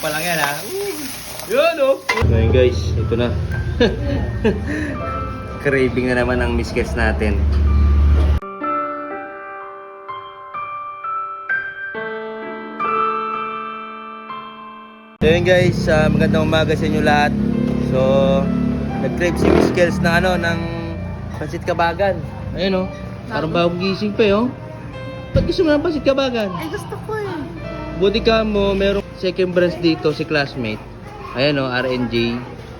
pa lang yan ha. Yun oh. Ngayon guys, ito na. Craving na naman ang miskes natin. So yun guys, ah, magandang umaga sa inyo lahat. So, nag-crave si Miss Kels ng ano, ng pansit kabagan. Ayun oh, parang bagong gising pa eh oh. Ba't gusto mo ng pansit kabagan? Ay, gusto ko eh. Buti ka mo, merong second branch dito si classmate. Ayan o, RNJ.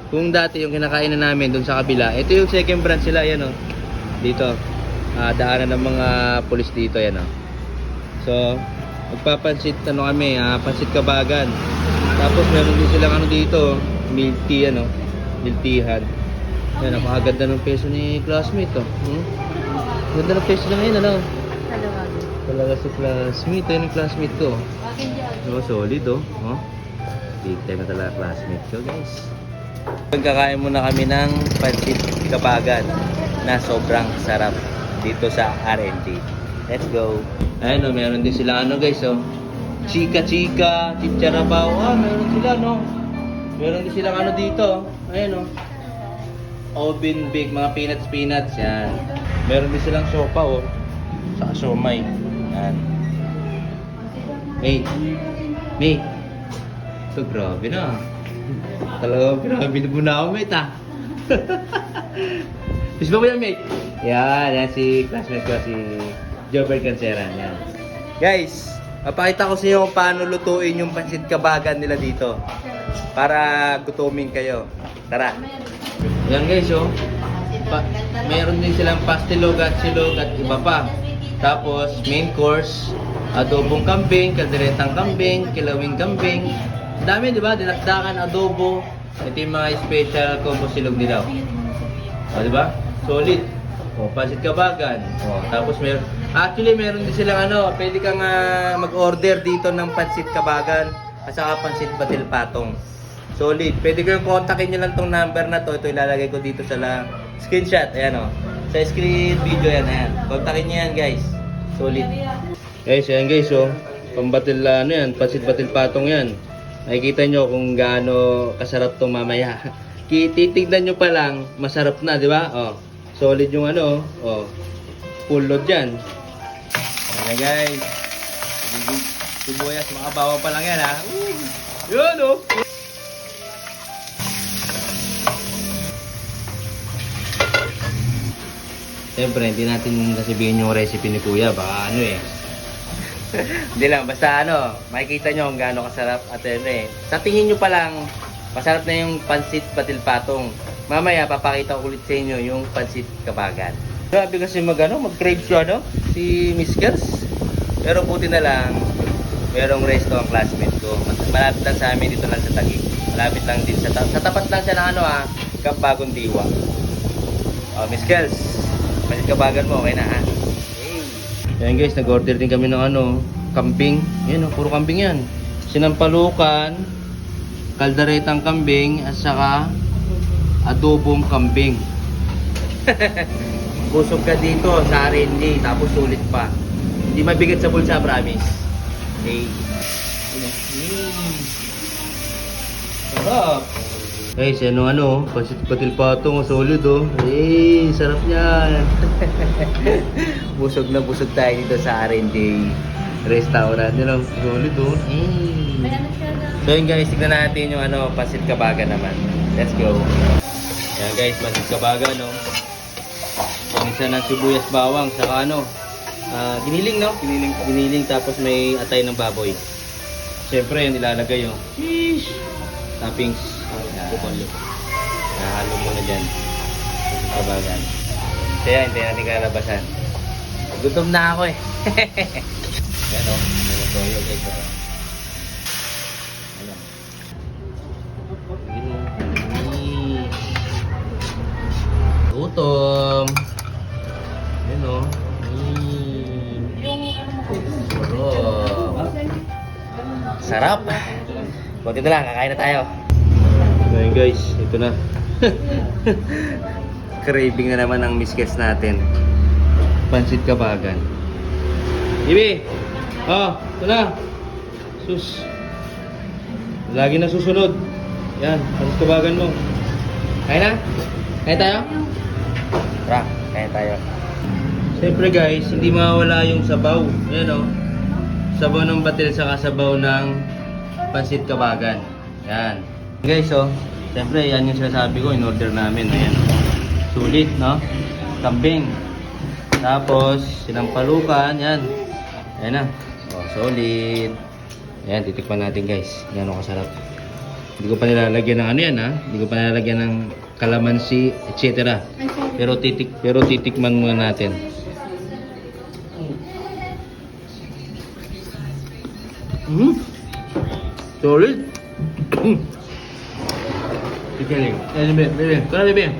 Kung dati yung kinakain na namin doon sa kabila, ito yung second branch sila, ayan o. Dito. Ah, daanan ng mga pulis dito, ayan o. So, magpapansit, ano kami, ah, pansit kabagan. Tapos meron din silang ano dito, milk ano, milk teahan. Ayan, napakaganda ng peso ni classmate to. Hmm? Ganda ng peso na ngayon, ano? Talaga si classmate, ayun yung classmate ko. Oh, solid oh. oh. Big time na talaga classmate ko, guys. Magkakain muna kami ng pancit kabagan na sobrang sarap dito sa RND. Let's go. Ayun oh, meron din sila ano guys oh. Chika chika, chicharabaw. Ah, meron sila no. Meron din silang ano dito. oh. Ayun oh. Oven bake, mga peanuts peanuts yan. Meron din silang sopa oh. Sa siomay. Yan. May. May. So, grabe na. Talaga, grabe na muna ako, mate, ah. Miss mo yan, mate? Yan, yan si classmate ko, si Jobert Canceran. Yan. Guys, mapakita ko sa inyo kung paano lutuin yung pansit kabagan nila dito. Para gutumin kayo. Tara. Yan guys, oh. Pa meron din silang pastilog at silog at iba pa. Tapos, main course, adobong kambing, kalderetang kambing, kilawing kambing. Dami, di ba? Dinakdakan, adobo. Ito yung mga special combo silog nila. O, di ba? Solid. O, pansit kabagan. O, tapos meron, actually meron din silang ano, pwede kang ah, mag-order dito ng pansit kabagan at saka pansit batil patong. Solid. Pwede ko yung kontakin nyo lang tong number na to. Ito ilalagay ko dito sa la screenshot. Ayan o. Sa screen video yan. Ayan. Kontakin nyo yan guys. Solid. Guys, ayan guys oh. Pambatil ah, ano yan. Pansit batil patong yan. Nakikita nyo kung gaano kasarap tong mamaya. Titignan nyo pa lang, masarap na, di ba? Oh. Solid yung ano, oh. Full load yan. Ayan guys. Sibuyas, mga bawang pa lang yan ha. Yun oh. Siyempre, hindi natin sasabihin yung recipe ni Kuya. Baka ano eh. hindi lang, basta ano, makikita nyo kung gaano kasarap at ano eh. Sa tingin nyo pa lang, masarap na yung pansit patil patong. Mamaya, papakita ko ulit sa inyo yung pansit kabagan. Grabe kasi mag ano, mag-crave siya ano, si Miss Girls. Pero buti na lang, merong resto ang classmate ko. Malapit lang sa amin dito lang sa Taguig. Malapit lang din sa, ta- sa tapat lang siya ng ano ah, Camp Bagong Diwa. Oh, Miss Girls, kabagan mo, okay na ha? Hey. Yan guys, nag-order din kami ng ano, kambing. Yan oh, puro kambing yan. Sinampalukan, kaldaretang kambing, at saka adobong kambing. Busog ka dito sa R&D, tapos sulit pa. Hindi mabigat sa bulsa, promise. Okay. Mm. Sarap. Guys, ano ano, pansit patil patong, solid oh. Eh, sarap niyan. busog na busog tayo dito sa R&D restaurant. Yan oh, solid oh. Eh. Ano. So yun guys, tignan natin yung ano, pasit kabaga naman. Let's go. Yan guys, pasit kabaga no. Yung isa ng sibuyas bawang, saka ano, ah, giniling no? Giniling, giniling tapos may atay ng baboy. Siyempre, yung nilalagay yung Sheesh! toppings. Yan. Nahalo muna dyan. Kabagan. Kaya, hintayin natin kalabasan. Gutom na ako eh. Yan o, may toyo guys. oh. Ayan. Gutom. Yan o. Sarap. Sarap. Buti na lang, kakain na tayo. Ngayon guys, ito na. Craving na naman ang miskes natin. Pansit kabagan. Ibi! Oh, ito na. Sus. Lagi na susunod. Yan, panis kabagan mo. Kaya na? Kaya tayo? Tara, kaya tayo. Siyempre guys, hindi mawala yung sabaw. Yan o. Sabaw ng batil sa sabaw ng pansit kabagan. Yan. Guys, oh. Siyempre, yan yung sinasabi ko, in-order namin. Ayan. Sulit, no? Kambing. Tapos, sinampalukan. Yan. Ayan na. Oh, solid. Ayan, titikman natin guys. Gano'ng kasarap. Hindi ko pa nilalagyan ng ano yan ha. Hindi ko pa nilalagyan ng kalamansi, etc. Pero titik pero titikman muna natin. Mm. Solid. Pikaling. Ayan, bebe. Bebe. Tara, bebe.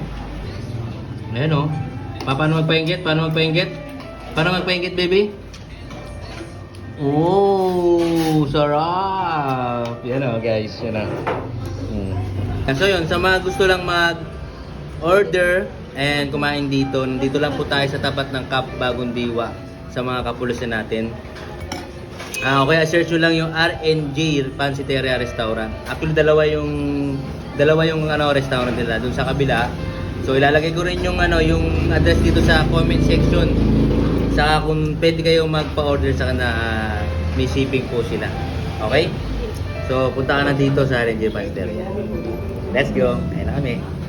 Ayan o. Pa, paano magpainggit? Paano magpainggit? Paano magpainggit, baby? Oh, sarap. Yan o, guys. Yan o. Mm. So yun, sa mga gusto lang mag-order and kumain dito, dito lang po tayo sa tapat ng Cap Bagong Diwa sa mga kapulusan natin. Ah, okay, search nyo lang yung RNG Pansiteria Restaurant. Actually, dalawa yung dalawa yung ano restaurant nila doon sa kabila. So ilalagay ko rin yung ano yung address dito sa comment section. Saka kung pwede kayo magpa-order sa na may shipping po sila. Okay? So punta ka na dito sa RNG Pansiteria. Let's go. Ayun na.